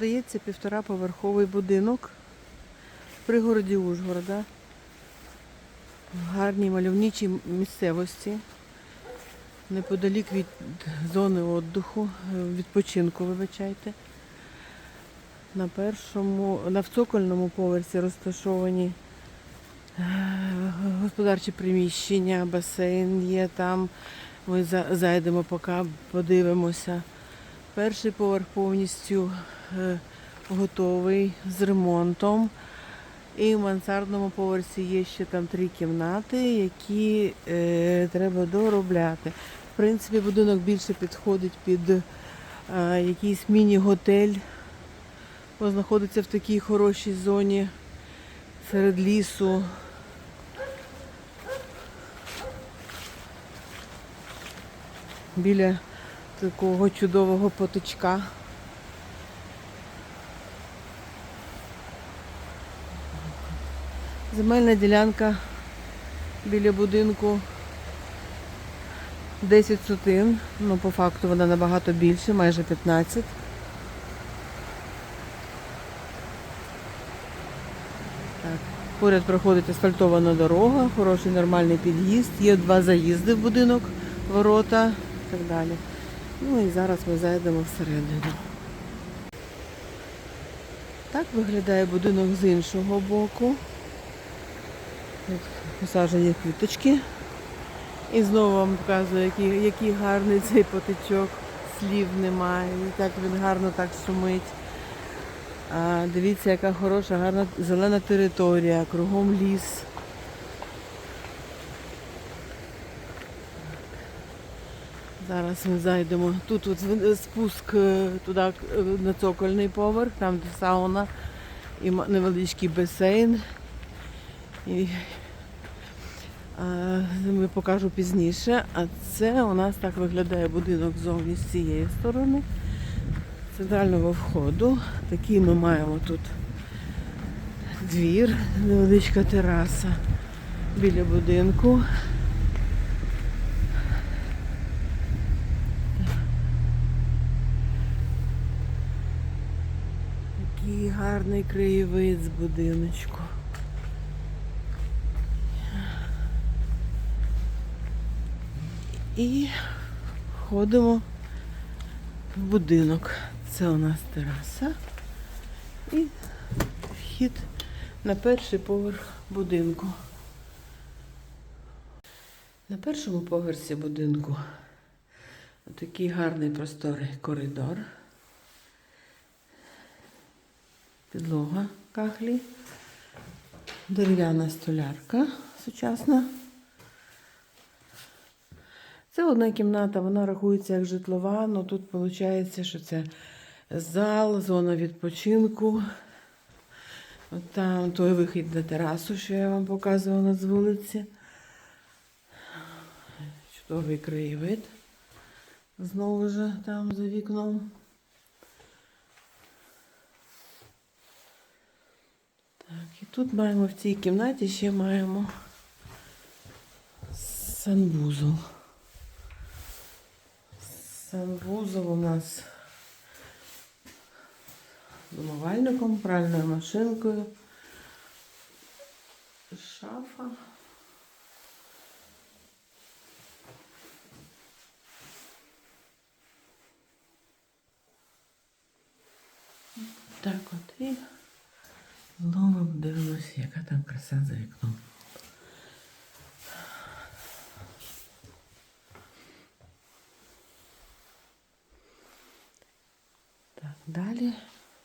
Продається півтораповерховий будинок в пригороді Ужгорода. В гарній мальовничій місцевості. Неподалік від зони віддиху, відпочинку, вибачайте. На першому, на цокольному поверсі розташовані е, господарчі приміщення, басейн є там. Ми зайдемо, поки подивимося. Перший поверх повністю е, готовий з ремонтом. І в мансардному поверсі є ще там три кімнати, які е, треба доробляти. В принципі, будинок більше підходить під е, якийсь міні-готель, бо знаходиться в такій хорошій зоні серед лісу. Біля такого чудового поточка. Земельна ділянка біля будинку 10 сотин, ну по факту вона набагато більше, майже 15. Так. Поряд проходить асфальтована дорога, хороший нормальний під'їзд, є два заїзди в будинок, ворота і так далі. Ну і зараз ми зайдемо всередину. Так виглядає будинок з іншого боку. Тут посаджені квіточки. І знову вам показую, який, який гарний цей потичок. Слів немає. І так він гарно так шумить. А, дивіться, яка хороша, гарна зелена територія, кругом ліс. Зараз ми зайдемо. Тут от спуск е, туди е, на цокольний поверх, там де сауна і невеличкий басейн. І, а, ми покажу пізніше. А це у нас так виглядає будинок зовні з цієї сторони. Центрального входу. Такий ми маємо тут двір, невеличка тераса біля будинку. Такий гарний краєвид з будиночку. І входимо в будинок. Це у нас тераса і вхід на перший поверх будинку. На першому поверсі будинку такий гарний просторий коридор. Підлога кахлі, дерев'яна столярка сучасна. Це одна кімната, вона рахується як житлова, але тут виходить, що це зал, зона відпочинку. От там той вихід на терасу, що я вам показувала з вулиці. Чудовий краєвид. Знову ж там за вікном. Так, і тут маємо в цій кімнаті ще маємо санвузол. Санвузол у нас з умивальником, пральною машинкою, шафа. Так от і знову дивимося, яка там краса за вікном. Так, далі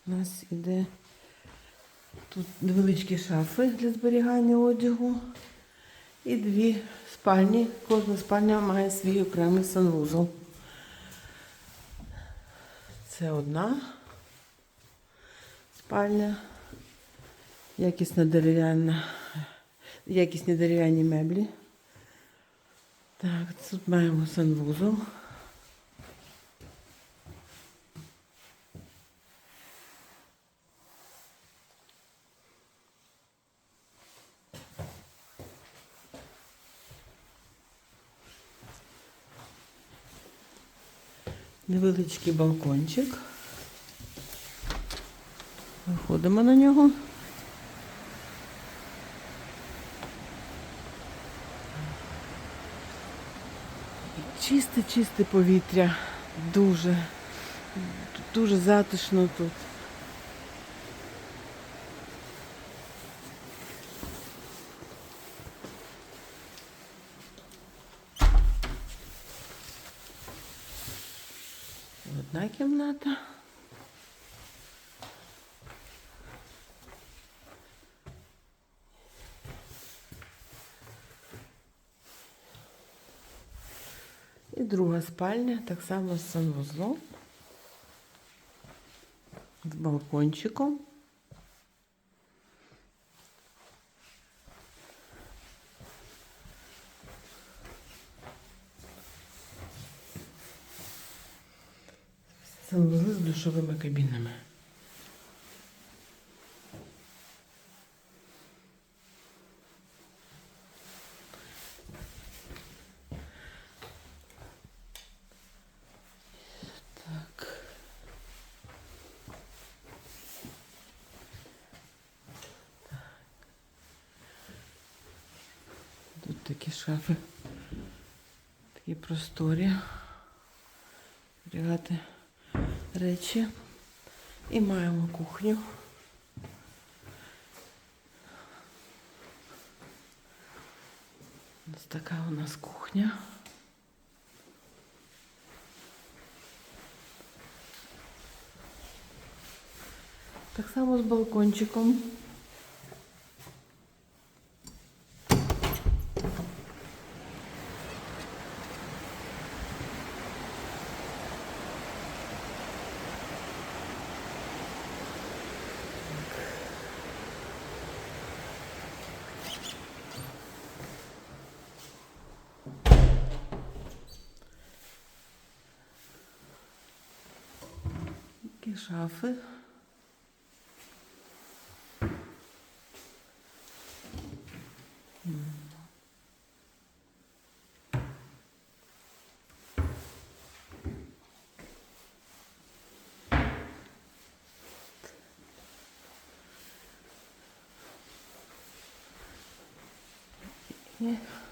у нас іде тут невеличкі шафи для зберігання одягу і дві спальні. Кожна спальня має свій окремий санвузол. Це одна спальня, якісна дерев'яна, якісні дерев'яні меблі. Так, тут маємо санвузол. Невеличкий балкончик. Виходимо на нього. Чисте, чисте повітря. Дуже, дуже затишно тут. Одна кімната. І друга спальня, так само з санвузлом, з балкончиком. Санвузли з душовими кабінами. Такі шафи, такі просторі. Зберігати речі. І маємо кухню. Ось така у нас кухня. Так само з балкончиком. Такі шафи.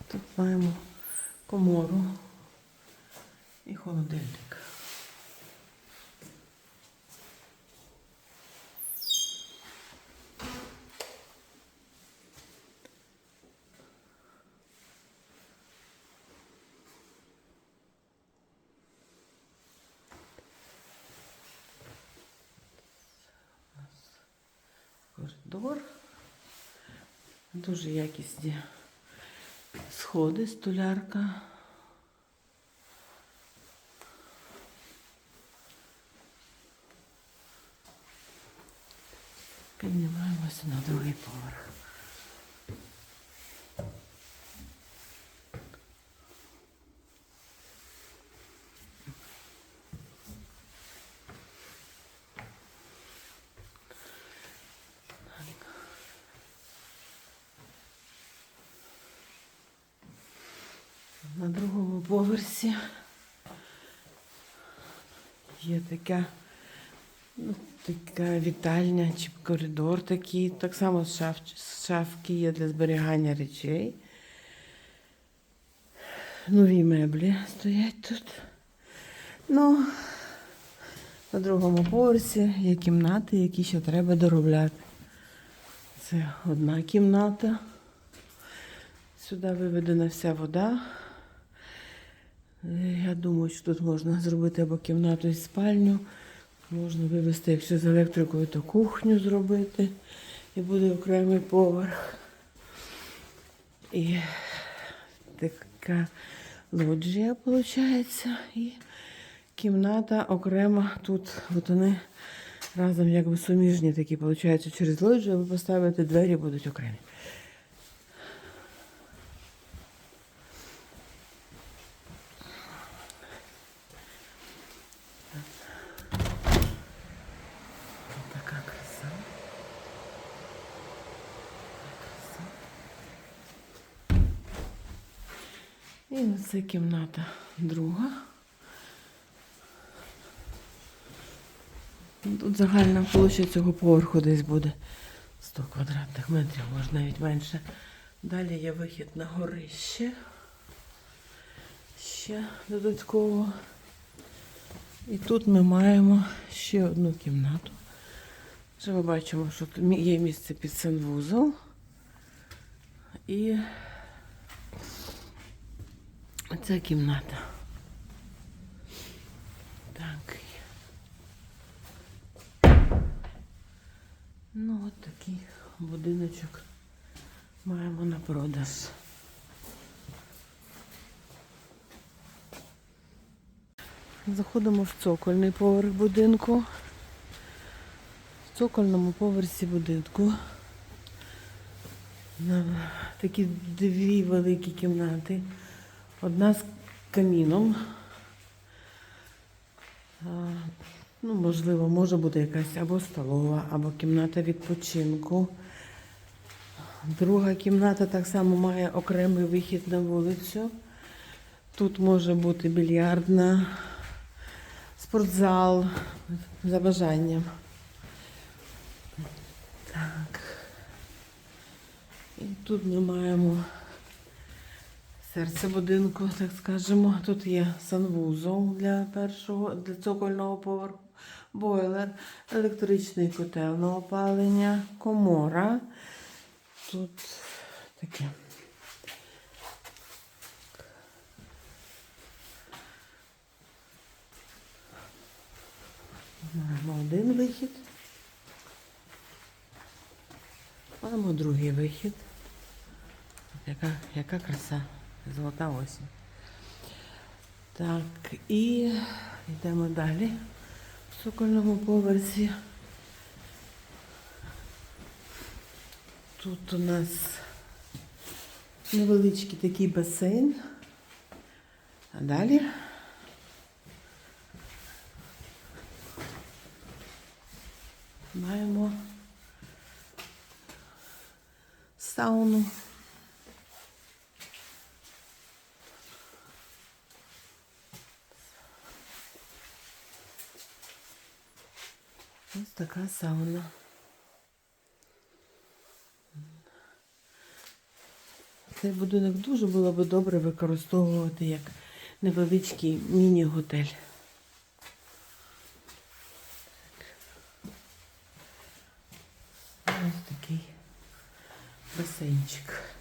Тут маємо комору і холодильник. Коридор. Дуже якісні сходи, столярка. Піднімаємося на другий поверх. На другому поверсі є така, ну, така вітальня чи коридор такий. Так само шаф, шафки є для зберігання речей. Нові меблі стоять тут. Ну, на другому поверсі є кімнати, які ще треба доробляти. Це одна кімната. Сюди виведена вся вода. Е, Я думаю, що тут можна зробити або кімнату і спальню. Можна вивезти, якщо з електрикою, то кухню зробити. І буде окремий поверх. І така лоджія виходить. І кімната окремо тут. От вони разом якби суміжні такі, виходить, через лоджію ви поставите двері будуть окремі. І оце кімната друга. Тут загальна площа цього поверху десь буде 100 квадратних метрів, може навіть менше. Далі є вихід на горище. Ще додатково. І тут ми маємо ще одну кімнату. Вже ми бачимо, що тут є місце під санвузол. І ця кімната. Так. Ну, от такий будиночок маємо на продаж. Заходимо в цокольний поверх будинку. В цокольному поверсі будинку такі дві великі кімнати. Одна з каміном. Ну, можливо, може бути якась або столова, або кімната відпочинку. Друга кімната так само має окремий вихід на вулицю. Тут може бути більярдна, спортзал за бажанням. Так. І тут ми маємо серце будинку, так скажемо. Тут є санвузол для першого, для цокольного поверху, бойлер, електричний котел на опалення, комора. Тут таке. Маємо один вихід. Маємо другий вихід. Яка, яка краса, золота осінь. Так, і йдемо далі в цокольному поверсі. Тут у нас невеличкий такий басейн. А далі маємо сауну. Така сауна. Цей будинок дуже було би добре використовувати як невеличкий міні-готель. Ось такий басейнчик.